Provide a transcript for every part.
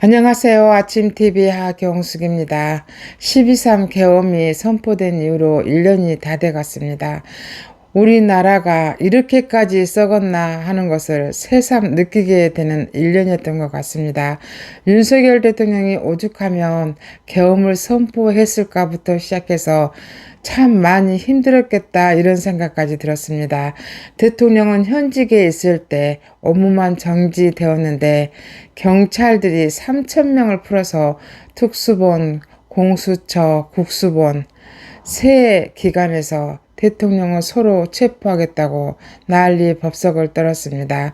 안녕하세요. 아침TV 하경숙입니다. 12.3 계엄이 선포된 이후로 1년이 다 돼갔습니다. 우리나라가 이렇게까지 썩었나 하는 것을 새삼 느끼게 되는 1년이었던 것 같습니다. 윤석열 대통령이 오죽하면 계엄을 선포했을까부터 시작해서 참 많이 힘들었겠다 이런 생각까지 들었습니다. 대통령은 현직에 있을 때 업무만 정지되었는데 경찰들이 3천 명을 풀어서 특수본, 공수처, 국수본 세 기관에서 대통령을 서로 체포하겠다고 난리 법석을 떨었습니다.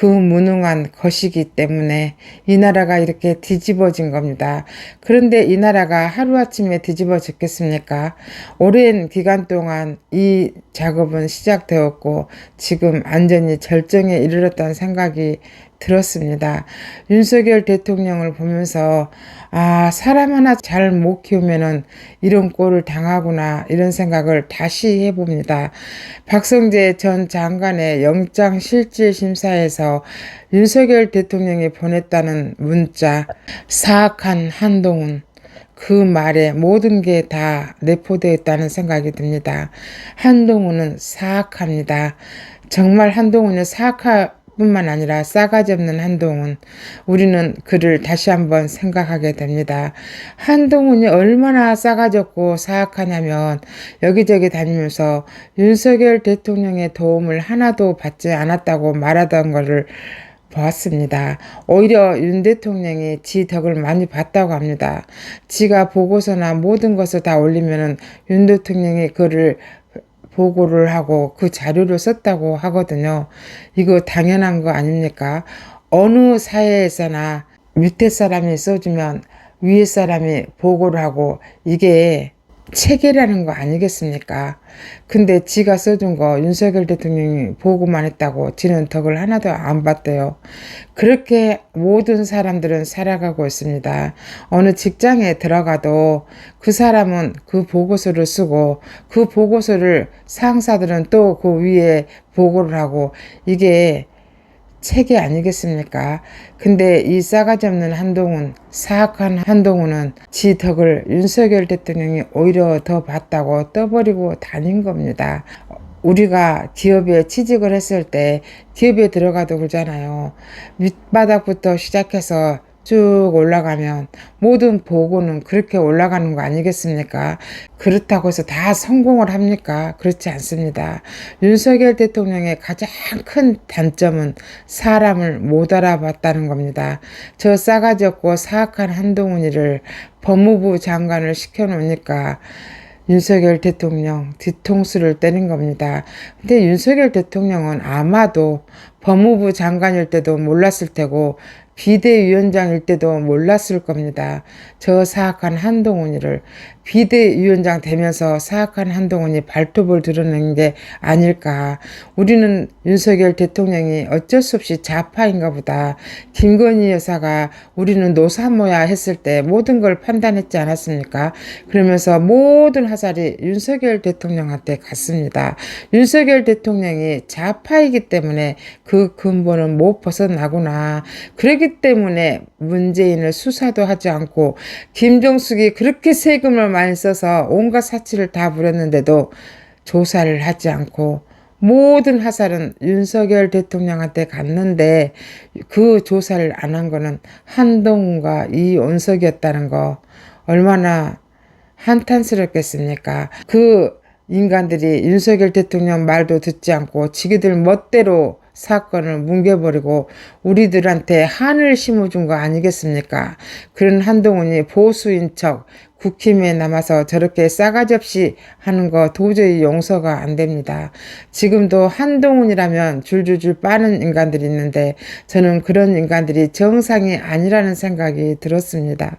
그 무능한 것이기 때문에 이 나라가 이렇게 뒤집어진 겁니다. 그런데 이 나라가 하루아침에 뒤집어졌겠습니까? 오랜 기간 동안 이 작업은 시작되었고 지금 안전히 절정에 이르렀다는 생각이 들었습니다. 윤석열 대통령을 보면서 아 사람 하나 잘 못 키우면은 이런 꼴을 당하구나 이런 생각을 다시 해봅니다. 박성재 전 장관의 영장 실질 심사에서 윤석열 대통령이 보냈다는 문자 사악한 한동훈 그 말에 모든 게 다 내포되어 있다는 생각이 듭니다. 한동훈은 사악합니다. 정말 한동훈은 사악할 뿐만 아니라 싸가지 없는 한동훈. 우리는 그를 다시 한번 생각하게 됩니다. 한동훈이 얼마나 싸가지 없고 사악하냐면 여기저기 다니면서 윤석열 대통령의 도움을 하나도 받지 않았다고 말하던 것을 보았습니다. 오히려 윤 대통령이 지 덕을 많이 봤다고 합니다. 지가 보고서나 모든 것을 다 올리면은 윤 대통령이 그를 보고를 하고 그 자료를 썼다고 하거든요. 이거 당연한 거 아닙니까? 어느 사회에서나 밑에 사람이 써주면 위에 사람이 보고를 하고 이게 체계라는 거 아니겠습니까? 근데 지가 써준 거 윤석열 대통령이 보고만 했다고 지는 덕을 하나도 안 봤대요. 그렇게 모든 사람들은 살아가고 있습니다. 어느 직장에 들어가도 그 사람은 그 보고서를 쓰고 그 보고서를 상사들은 또 그 위에 보고를 하고 이게 책이 아니겠습니까? 근데 이 싸가지 없는 한동훈, 사악한 한동훈은 지 덕을 윤석열 대통령이 오히려 더 봤다고 떠버리고 다닌 겁니다. 우리가 기업에 취직을 했을 때 기업에 들어가도 그러잖아요. 밑바닥부터 시작해서 쭉 올라가면 모든 보고는 그렇게 올라가는 거 아니겠습니까? 그렇다고 해서 다 성공을 합니까? 그렇지 않습니다. 윤석열 대통령의 가장 큰 단점은 사람을 못 알아봤다는 겁니다. 저 싸가지 없고 사악한 한동훈이를 법무부 장관을 시켜놓으니까 윤석열 대통령 뒤통수를 때린 겁니다. 근데 윤석열 대통령은 아마도 법무부 장관일 때도 몰랐을 테고 비대위원장일 때도 몰랐을 겁니다. 저 사악한 한동훈이를 비대위원장 되면서 사악한 한동훈이 발톱을 드러낸 게 아닐까. 우리는 윤석열 대통령이 어쩔 수 없이 좌파인가 보다. 김건희 여사가 우리는 노사모야 했을 때 모든 걸 판단했지 않았습니까? 그러면서 모든 화살이 윤석열 대통령한테 갔습니다. 윤석열 대통령이 좌파이기 때문에 그 근본은 못 벗어나구나. 그러기 때문에 문재인을 수사도 하지 않고 김정숙이 그렇게 세금을 많이 써서 온갖 사치를 다 부렸는데도 조사를 하지 않고 모든 화살은 윤석열 대통령한테 갔는데 그 조사를 안 한 거는 한동훈과 이온석이었다는 거 얼마나 한탄스럽겠습니까? 그 인간들이 윤석열 대통령 말도 듣지 않고 지기들 멋대로 사건을 뭉개버리고 우리들한테 한을 심어준 거 아니겠습니까? 그런 한동훈이 보수인 척 국힘에 남아서 저렇게 싸가지 없이 하는 거 도저히 용서가 안 됩니다. 지금도 한동훈이라면 줄줄줄 빠는 인간들이 있는데 저는 그런 인간들이 정상이 아니라는 생각이 들었습니다.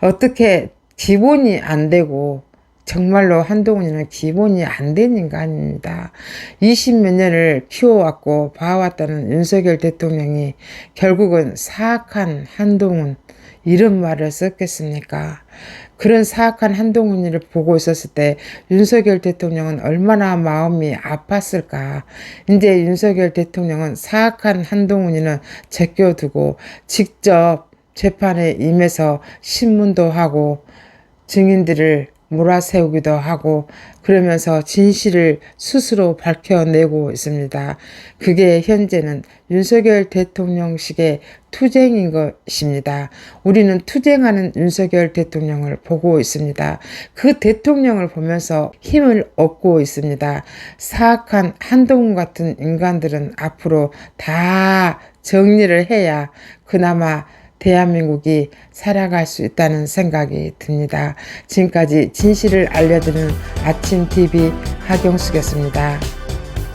어떻게 기본이 안 되고 정말로 한동훈이는 기본이 안 된 인간입니다. 20몇 년을 키워왔고 봐왔다는 윤석열 대통령이 결국은 사악한 한동훈 이런 말을 썼겠습니까? 그런 사악한 한동훈이를 보고 있었을 때 윤석열 대통령은 얼마나 마음이 아팠을까. 이제 윤석열 대통령은 사악한 한동훈이는 제껴두고 직접 재판에 임해서 신문도 하고 증인들을 몰아세우기도 하고 그러면서 진실을 스스로 밝혀내고 있습니다. 그게 현재는 윤석열 대통령식의 투쟁인 것입니다. 우리는 투쟁하는 윤석열 대통령을 보고 있습니다. 그 대통령을 보면서 힘을 얻고 있습니다. 사악한 한동훈 같은 인간들은 앞으로 다 정리를 해야 그나마 대한민국이 살아갈 수 있다는 생각이 듭니다. 지금까지 진실을 알려드리는 아침 TV 하경숙이었습니다.